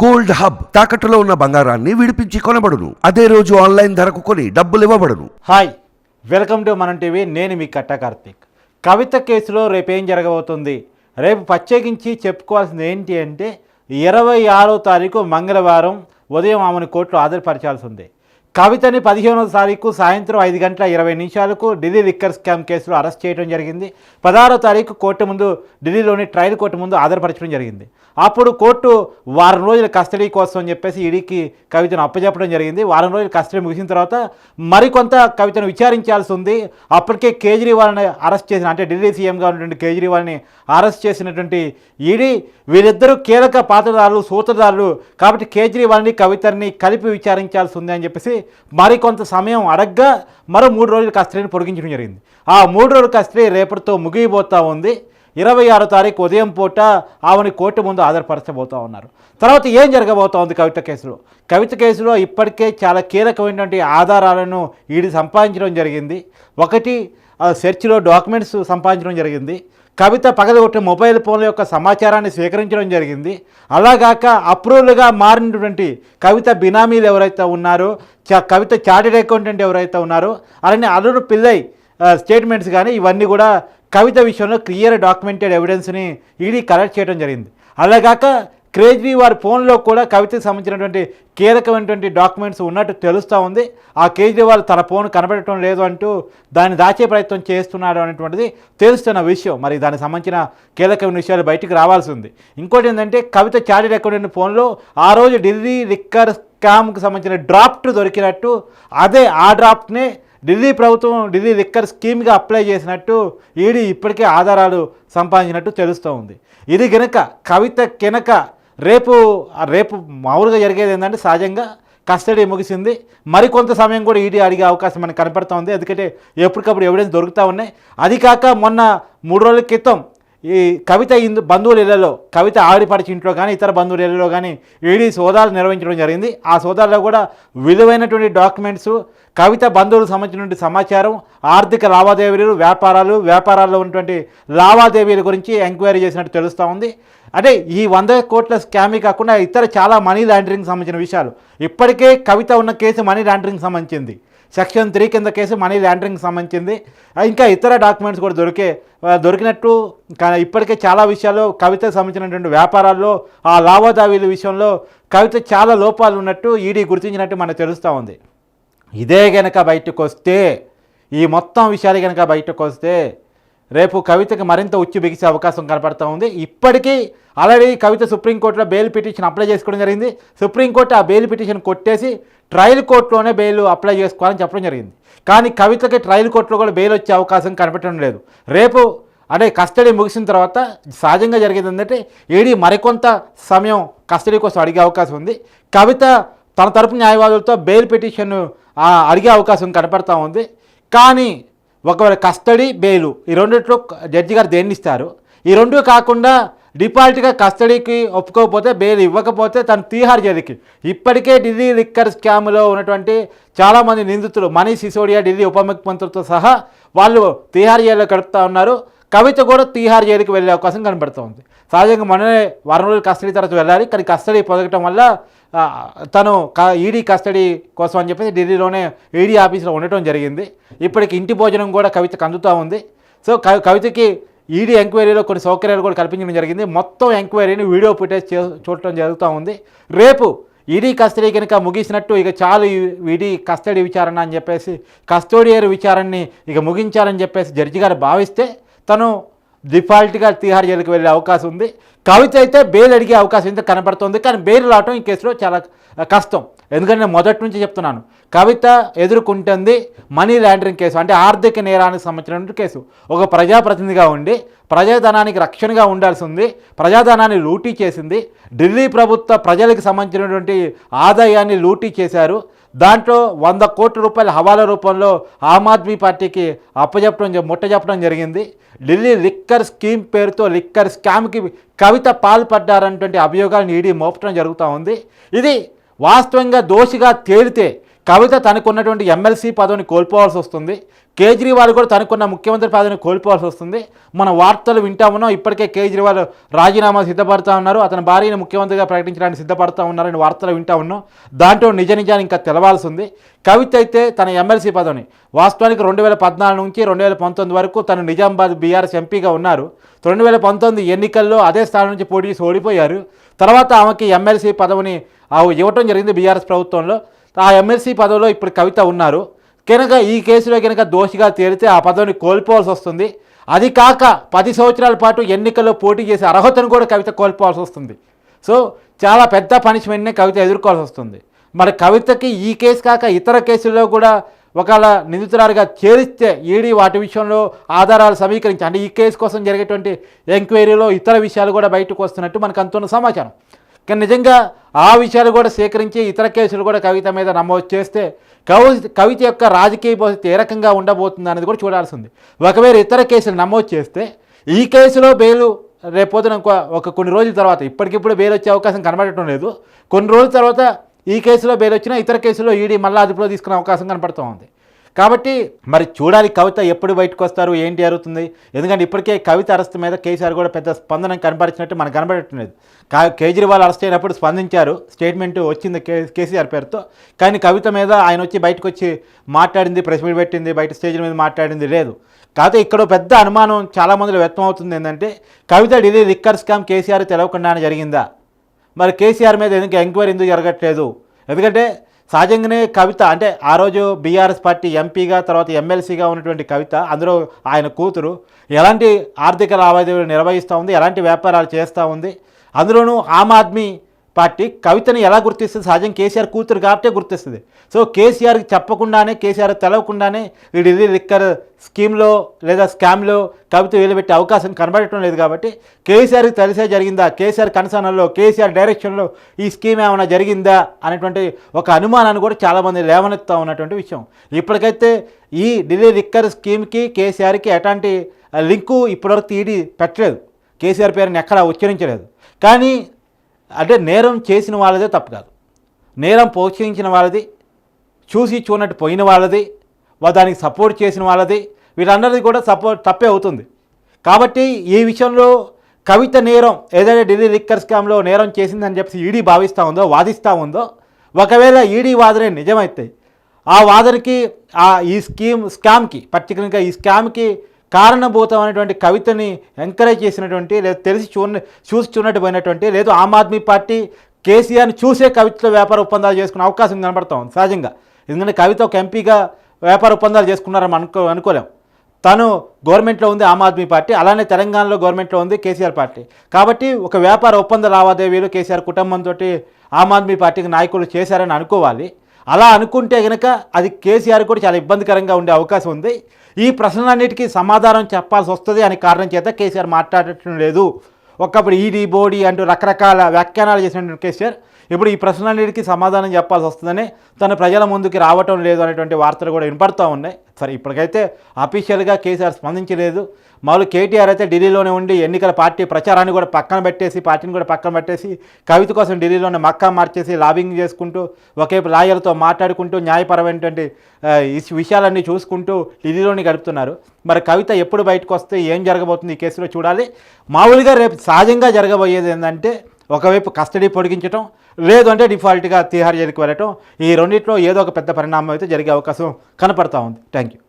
Gold hub తాకట్టులో ఉన్న బంగారాన్ని విడిపించి కొనబడును. అదే రోజు ఆన్లైన్ ధరకు కొని డబ్బులు ఇవ్వబడును. Hi welcome to Manam TV. నేను మీ కట్ట కార్తీక్. కవిత కేసులో రేపు ఏం జరగబోతుంది? రేపు ప్రత్యేకించి చెప్పుకోవాల్సింది ఏంటి అంటే ఇరవై ఆరో తారీఖు మంగళవారం ఉదయం ఆమెను కోర్టులో హాజరుపరచాల్సి ఉంది. కవితని పదిహేనవ తారీఖు సాయంత్రం ఐదు గంటల ఇరవై నిమిషాలకు ఢిల్లీ లిక్కర్ స్కామ్ కేసులో అరెస్ట్ చేయడం జరిగింది. పదహారో తారీఖు కోర్టు ముందు ఢిల్లీలోని ట్రయల్ కోర్టు ముందు ఆధారపరచడం జరిగింది. అప్పుడు కోర్టు వారం రోజుల కస్టడీ కోసం అని చెప్పేసి ఈడీకి కవితను అప్పచెప్పడం జరిగింది. వారం రోజులు కస్టడీ ముగిసిన తర్వాత మరికొంత కవితను విచారించాల్సి ఉంది. అప్పటికే కేజ్రీవాల్ని అరెస్ట్ చేసిన అంటే ఢిల్లీ సీఎంగా ఉన్నటువంటి కేజ్రీవాల్ని అరెస్ట్ చేసినటువంటి ఈడీ వీరిద్దరూ కీలక పాత్రదారులు సూత్రధారులు. కాబట్టి కేజ్రీవాల్ని కవితని కలిపి విచారించాల్సి ఉంది అని చెప్పేసి మరికొంత సమయం అడగ్గా మరో మూడు రోజుల కస్టడీని పొడిగించడం జరిగింది. ఆ మూడు రోజుల కస్టడీ రేపటితో ముగియబోతా ఉంది. ఇరవై ఆరో తారీఖు ఉదయం పూట ఆమెని కోర్టు ముందు ఆధారపరచబోతూ ఉన్నారు. తర్వాత ఏం జరగబోతా ఉంది కవిత కేసులో? కవిత కేసులో ఇప్పటికే చాలా కీలకమైనటువంటి ఆధారాలను ఈడి సంపాదించడం జరిగింది. ఒకటి ఆ సెర్చ్లో డాక్యుమెంట్స్ సంపాదించడం జరిగింది. కవిత పగలగొట్టిన మొబైల్ ఫోన్ల యొక్క సమాచారాన్ని స్వీకరించడం జరిగింది. అలాగాక అప్రూవల్గా మారినటువంటి కవిత బినామీలు ఎవరైతే ఉన్నారో చ- కవిత చార్టెడ్ అకౌంటెంట్ ఎవరైతే ఉన్నారో అలానే అల్లుడు పిల్లై స్టేట్మెంట్స్ కానీ ఇవన్నీ కూడా కవిత విషయంలో క్లియర్ డాక్యుమెంటెడ్ ఎవిడెన్స్ని ఈడీ కలెక్ట్ చేయడం జరిగింది. అలాగాక కేజ్రీవాల్ ఫోన్లో కూడా కవితకు సంబంధించినటువంటి కీలకమైనటువంటి డాక్యుమెంట్స్ ఉన్నట్టు తెలుస్తూ ఉంది. ఆ కేజ్రీవాల్ తన ఫోన్ కనబడటం లేదు అంటూ దాన్ని దాచే ప్రయత్నం చేస్తున్నాడు అనేటువంటిది తెలుస్తున్న విషయం. మరి దానికి సంబంధించిన కీలకమైన విషయాలు బయటికి రావాల్సి ఉంది. ఇంకోటి ఏంటంటే కవిత చార్టెడ్ అకౌంటెంట్ ఫోన్లో ఆ రోజు ఢిల్లీ లిక్కర్ స్కామ్కి సంబంధించిన డ్రాఫ్ట్ దొరికినట్టు అదే ఆ డ్రాఫ్ట్నే ఢిల్లీ ప్రభుత్వం ఢిల్లీ లిక్కర్ స్కీమ్గా అప్లై చేసినట్టు ఈడీ ఇప్పటికే ఆధారాలు సంపాదించినట్టు తెలుస్తూ ఉంది. ఇది గనక కవిత కినక రేపు రేపు మామూలుగా జరిగేది ఏంటంటే సహజంగా కస్టడీ ముగిసింది. మరికొంత సమయం కూడా ఈడీ అడిగే అవకాశం మనకు కనపడుతూ ఉంది ఎందుకంటే ఎప్పటికప్పుడు ఎవిడెన్స్ దొరుకుతూ ఉన్నాయి. అది కాక మొన్న మూడు రోజుల క్రితం ఈ కవిత ఇందు బంధువుల ఇళ్ళలో కవిత ఆవిడిపడిచి ఇంట్లో కానీ ఇతర బంధువుల ఇళ్ళలో కానీ ఈడీ సోదాలు నిర్వహించడం జరిగింది. ఆ సోదాల్లో కూడా విలువైనటువంటి డాక్యుమెంట్స్ కవిత బంధువులకు సంబంధించినటువంటి సమాచారం ఆర్థిక లావాదేవీలు వ్యాపారాలు వ్యాపారాల్లో ఉన్నటువంటి లావాదేవీల గురించి ఎంక్వైరీ చేసినట్టు తెలుస్తూ ఉంది. అంటే ఈ వంద కోట్ల స్కామే కాకుండా ఇతర చాలా మనీ లాండరింగ్ సంబంధించిన విషయాలు. ఇప్పటికే కవిత ఉన్న కేసు మనీ లాండరింగ్ సంబంధించింది. సెక్షన్ త్రీ కింద కేసు మనీ లాండరింగ్ సంబంధించింది. ఇంకా ఇతర డాక్యుమెంట్స్ కూడా దొరికే దొరికినట్టు ఇప్పటికే చాలా విషయాల్లో కవితకు సంబంధించినటువంటి వ్యాపారాల్లో ఆ లావాదేవీల విషయంలో కవిత చాలా లోపాలు ఉన్నట్టు ఈడీ గుర్తించినట్టు మనకు తెలుస్తూ ఉంది. ఇదే కనుక బయటకు వస్తే ఈ మొత్తం విషయాలు కనుక బయటకు వస్తే రేపు కవితకి మరింత ఉచ్చు బిగిసే అవకాశం కనపడుతూ ఉంది. ఇప్పటికీ ఆల్రెడీ కవిత సుప్రీంకోర్టులో బెయిల్ పిటిషన్ అప్లై చేసుకోవడం జరిగింది. సుప్రీంకోర్టు ఆ బెయిల్ పిటిషన్ కొట్టేసి ట్రయల్ కోర్టులోనే బెయిల్ అప్లై చేసుకోవాలని చెప్పడం జరిగింది. కానీ కవితకి ట్రయల్ కోర్టులో కూడా బెయిల్ వచ్చే అవకాశం కనపెట్టడం లేదు. రేపు అంటే కస్టడీ ముగిసిన తర్వాత సహజంగా జరిగేది ఏంటంటే ఏడీ మరికొంత సమయం కస్టడీ కోసం అడిగే అవకాశం ఉంది. కవిత తన తరపు న్యాయవాదులతో బెయిల్ పిటిషన్ అడిగే అవకాశం కనపడతా ఉంది. కానీ ఒకవేళ కస్టడీ బెయిలు ఈ రెండిట్లో జడ్జి గారు దేన్ని ఇస్తారు? ఈ రెండు కాకుండా డిఫాల్ట్గా కస్టడీకి ఒప్పుకోకపోతే బెయిల్ ఇవ్వకపోతే తను తీహార్ జైలుకి. ఇప్పటికే ఢిల్లీ లిక్కర్ స్కామ్లో ఉన్నటువంటి చాలామంది నిందితులు మనీష్ సిసోడియా ఢిల్లీ ఉప ముఖ్యమంత్రితో సహా వాళ్ళు తీహార్ జైల్లో గడుపుతూ ఉన్నారు. కవిత కూడా తీహార్ జైలుకి వెళ్ళే అవకాశం కనబడుతోంది. సహజంగా మనమే వారం రోజులు కస్టడీ తర్వాత వెళ్ళాలి కానీ కస్టడీ పొందడం వల్ల తను క- ఈడీ కస్టడీ కోసం అని చెప్పేసి ఢిల్లీలోనే ఈడీ ఆఫీస్లో ఉండటం జరిగింది. ఇప్పటికి ఇంటి భోజనం కూడా కవితకు అందుతూ ఉంది. సో కవి కవితకి ఈడీ ఎంక్వైరీలో కొన్ని సౌకర్యాలు కూడా కల్పించడం జరిగింది. మొత్తం ఎంక్వైరీని వీడియో ఫుటేజ్ చూడటం జరుగుతూ ఉంది. రేపు ఈడీ కస్టడీ కనుక ముగిసినట్టు ఇక చాలు ఈ ఈడీ కస్టడీ విచారణ అని చెప్పేసి కస్టోడియర్ విచారణని ఇక ముగించాలని చెప్పేసి జడ్జి గారు భావిస్తే తను డిఫాల్ట్గా తిహార్ జైలుకి వెళ్ళే అవకాశం ఉంది. కవిత అయితే బెయిల్ అడిగే అవకాశం అయితే కనబడుతుంది. కానీ బెయిల్ రావటం ఈ కేసులో చాలా కష్టం. ఎందుకంటే నేను మొదటి నుంచి చెప్తున్నాను. కవిత ఎదుర్కొంటుంది మనీ లాండరింగ్ కేసు అంటే ఆర్థిక నేరానికి సంబంధించినటువంటి కేసు. ఒక ప్రజాప్రతినిధిగా ఉండి ప్రజాధనానికి రక్షణగా ఉండాల్సి ఉంది ప్రజాధనాన్ని లూటీ చేసింది. ఢిల్లీ ప్రభుత్వ ప్రజలకు సంబంధించినటువంటి ఆదాయాన్ని లూటీ చేశారు. దాంట్లో వంద కోట్ల రూపాయల హవాలా రూపంలో ఆమ్ ఆద్మీ పార్టీకి అప్పచెప్పడం జ- ముట్ట చెప్పడం జరిగింది. ఢిల్లీ లిక్కర్ స్కీమ్ పేరుతో లిక్కర్ స్కామ్కి కవిత పాల్పడ్డారన్నటువంటి అభియోగాలను ఈడీ మోపడం జరుగుతూ ఉంది. ఇది వాస్తవంగా దోషిగా తేలితే కవిత తనకున్నటువంటి ఎమ్మెల్సీ పదవిని కోల్పోవాల్సి వస్తుంది. కేజ్రీవాల్ కూడా తనకున్న ముఖ్యమంత్రి పదవిని కోల్పోవాల్సి వస్తుంది. మన వార్తలు వింటా ఉన్నాం. ఇప్పటికే కేజ్రీవాల్ రాజీనామా సిద్ధపడతా ఉన్నారు. అతని భార్యను ముఖ్యమంత్రిగా ప్రకటించడానికి సిద్ధపడతా ఉన్నారని వార్తలు వింటా ఉన్నాం. దాంట్లో నిజ నిజాన్ని ఇంకా తెలవాల్సి ఉంది. కవిత అయితే తన ఎమ్మెల్సీ పదవిని వాస్తవానికి రెండు వేల పద్నాలుగు నుంచి రెండు వేల పంతొమ్మిది వరకు తను నిజామాబాద్ బీఆర్ఎస్ ఎంపీగా ఉన్నారు. రెండు వేల పంతొమ్మిది ఎన్నికల్లో అదే స్థానం నుంచి పోటీ చేసి ఓడిపోయారు. తర్వాత ఆమెకి ఎమ్మెల్సీ పదవిని ఇవ్వటం జరిగింది బీఆర్ఎస్ ప్రభుత్వంలో. ఆ ఎమ్మెల్సీ పదవిలో ఇప్పుడు కవిత ఉన్నారు. కనుక ఈ కేసులో కనుక దోషిగా తేలితే ఆ పదవిని కోల్పోవాల్సి వస్తుంది. అది కాక పది సంవత్సరాల పాటు ఎన్నికల్లో పోటీ చేసే అర్హతను కూడా కవిత కోల్పోవాల్సి వస్తుంది. సో చాలా పెద్ద పనిష్మెంట్ని కవిత ఎదుర్కోవాల్సి వస్తుంది. మరి కవితకి ఈ కేసు కాక ఇతర కేసుల్లో కూడా ఒకవేళ నిందితురాలుగా చేరిస్తే ఈడీ వాటి విషయంలో ఆధారాలు సమీకరించి అంటే ఈ కేసు కోసం జరిగేటువంటి ఎంక్వైరీలో ఇతర విషయాలు కూడా బయటకు వస్తున్నట్టు మనకు అంతున్న సమాచారం. కానీ నిజంగా ఆ విషయాలు కూడా సేకరించి ఇతర కేసులు కూడా కవిత మీద నమోదు చేస్తే కవి కవిత యొక్క రాజకీయ భవిష్యత్తు ఏ రకంగా ఉండబోతుంది అనేది కూడా చూడాల్సి ఉంది ఒకవేళ ఇతర కేసులు నమోదు చేస్తే ఈ కేసులో బెయిలు రేపొద్దున ఒక కొన్ని రోజుల తర్వాత ఇప్పటికిప్పుడు బెయిల్ వచ్చే అవకాశం కనబడటం లేదు. కొన్ని రోజుల తర్వాత ఈ కేసులో బెయిల్ వచ్చినా ఇతర కేసులో ఈడీ మళ్ళా అదుపులో తీసుకునే అవకాశం కనపడుతూ ఉంది. కాబట్టి మరి చూడాలి కవిత ఎప్పుడు బయటకు వస్తారు ఏంటి జరుగుతుంది? ఎందుకంటే ఇప్పటికే కవిత అరెస్ట్ మీద కేసీఆర్ కూడా పెద్ద స్పందన కనపరిచినట్టు మనకు కనబడట్లేదు కా కేజ్రీవాల్ అరెస్ట్ అయినప్పుడు స్పందించారు స్టేట్మెంట్ వచ్చింది కేసీఆర్ పేరుతో. కానీ కవిత మీద ఆయన వచ్చి బయటకు వచ్చి మాట్లాడింది ప్రెస్ మీట్ పెట్టింది బయట స్టేజ్ మీద మాట్లాడింది లేదు. కాకపోతే ఇక్కడ పెద్ద అనుమానం చాలా మందిలో వ్యక్తం అవుతుంది ఏంటంటే కవిత ఢిల్లీ రిక్కర్ స్కామ్ కేసీఆర్ తెలవకుండానే జరిగిందా? మరి కేసీఆర్ మీద ఎందుకు ఎంక్వైరీ ఎందుకు జరగట్లేదు? ఎందుకంటే సహజంగానే కవిత అంటే ఆ రోజు బీఆర్ఎస్ పార్టీ ఎంపీగా తర్వాత ఎమ్మెల్సీగా ఉన్నటువంటి కవిత అందులో ఆయన కూతురు ఎలాంటి ఆర్థిక లావాదేవీలు నిర్వహిస్తూ ఉంది ఎలాంటి వ్యాపారాలు చేస్తూ ఉంది అందులోనూ ఆమ్ ఆద్మీ పార్టీ కవితని ఎలా గుర్తిస్తుంది? సహజం కేసీఆర్ కూతురు కాబట్టే గుర్తిస్తుంది. సో కేసీఆర్కి చెప్పకుండానే కేసీఆర్ తెలవకుండానే ఈ ఢిల్లీ లిక్కర్ స్కీమ్లో లేదా స్కామ్లో కవిత వేలుపెట్టే అవకాశం కనబడటం లేదు కాబట్టి కేసీఆర్కి తెలిసే జరిగిందా? కేసీఆర్ కన్సర్నల్లో కేసీఆర్ డైరెక్షన్లో ఈ స్కీమ్ ఏమైనా జరిగిందా? అనేటువంటి ఒక అనుమానాన్ని కూడా చాలామంది లేవనెత్తా ఉన్నటువంటి విషయం. ఇప్పటికైతే ఈ ఢిల్లీ లిక్కర్ స్కీమ్కి కేసీఆర్కి ఎలాంటి లింకు ఇప్పటివరకు తీడి పెట్టలేదు. కేసీఆర్ పేరుని ఎక్కడా ఉచ్చరించలేదు. కానీ అంటే నేరం చేసిన వాళ్ళదే తప్పు కాదు. నేరం ప్రోత్సహించిన వాళ్ళది చూసి చూనట్టు పోయిన వాళ్ళది దానికి సపోర్ట్ చేసిన వాళ్ళది వీళ్ళందరిది కూడా సపోర్ట్ తప్పే అవుతుంది. కాబట్టి ఈ విషయంలో కవిత నేరం ఏదైతే ఢిల్లీ లిక్కర్ స్కామ్లో నేరం చేసిందని చెప్పి ఈడీ భావిస్తూ ఉందో వాదిస్తూ ఉందో ఒకవేళ ఈడీ వాదనే నిజమైతే ఆ వాదనకి ఆ ఈ స్కీమ్ స్కామ్కి పర్టికులర్గా ఈ స్కామ్కి కారణభూతమైనటువంటి కవితని ఎంకరేజ్ చేసినటువంటి లేదా తెలిసి చూడ చూసి చూడటమైనటువంటి లేదు ఆమ్ ఆద్మీ పార్టీ కేసీఆర్ని చూసే కవితలో వ్యాపార ఒప్పందాలు చేసుకునే అవకాశం కనబడతా ఉంది సహజంగా. ఎందుకంటే కవిత ఒక ఎంపీగా వ్యాపార ఒప్పందాలు చేసుకున్నారని అనుకో అనుకోలేం. తను గవర్నమెంట్లో ఉంది ఆమ్ ఆద్మీ పార్టీ అలానే తెలంగాణలో గవర్నమెంట్లో ఉంది కేసీఆర్ పార్టీ. కాబట్టి ఒక వ్యాపార ఒప్పంద లావాదేవీలు కేసీఆర్ కుటుంబంతో ఆమ్ ఆద్మీ పార్టీకి నాయకులు చేశారని అనుకోవాలి. అలా అనుకుంటే కనుక అది కేసీఆర్ కూడా చాలా ఇబ్బందికరంగా ఉండే అవకాశం ఉంది. ఈ ప్రశ్నలన్నిటికీ సమాధానం చెప్పాల్సి వస్తుంది అనే కారణం చేత కేసీఆర్ మాట్లాడటం లేదు. ఒకప్పుడు ఈడీ బోడీ అంటూ రకరకాల వ్యాఖ్యానాలు చేసినటువంటి కేసీఆర్ ఇప్పుడు ఈ ప్రశ్నలన్నిటికీ సమాధానం చెప్పాల్సి వస్తుందని తన ప్రజల ముందుకి రావటం లేదు అనేటువంటి వార్తలు కూడా వినపడుతూ ఉన్నాయి. సరే ఇప్పటికైతే అఫీషియల్గా కేసీఆర్ స్పందించలేదు. మామూలు కేటీఆర్ అయితే ఢిల్లీలోనే ఉండి ఎన్నికల పార్టీ ప్రచారాన్ని కూడా పక్కన పెట్టేసి పార్టీని కూడా పక్కన పెట్టేసి కవిత కోసం ఢిల్లీలోనే మక్కా మార్చేసి లాబింగ్ చేసుకుంటూ ఒకేపు లాయర్తో మాట్లాడుకుంటూ న్యాయపరమైనటువంటి ఈ విషయాలన్నీ చూసుకుంటూ ఢిల్లీలోనే గడుపుతున్నారు. మరి కవిత ఎప్పుడు బయటకు వస్తే ఏం జరగబోతుంది ఈ కేసులో చూడాలి. మామూలుగా రేపు సహజంగా జరగబోయేది ఏంటంటే ఒకవైపు కస్టడీ పొడిగించడం లేదు అంటే డిఫాల్ట్గా తీహార్ జైలుకి వెళ్ళటం ఈ రెండింటిలో ఏదో ఒక పెద్ద పరిణామం అయితే జరిగే అవకాశం కనపడతా ఉంది. Thank you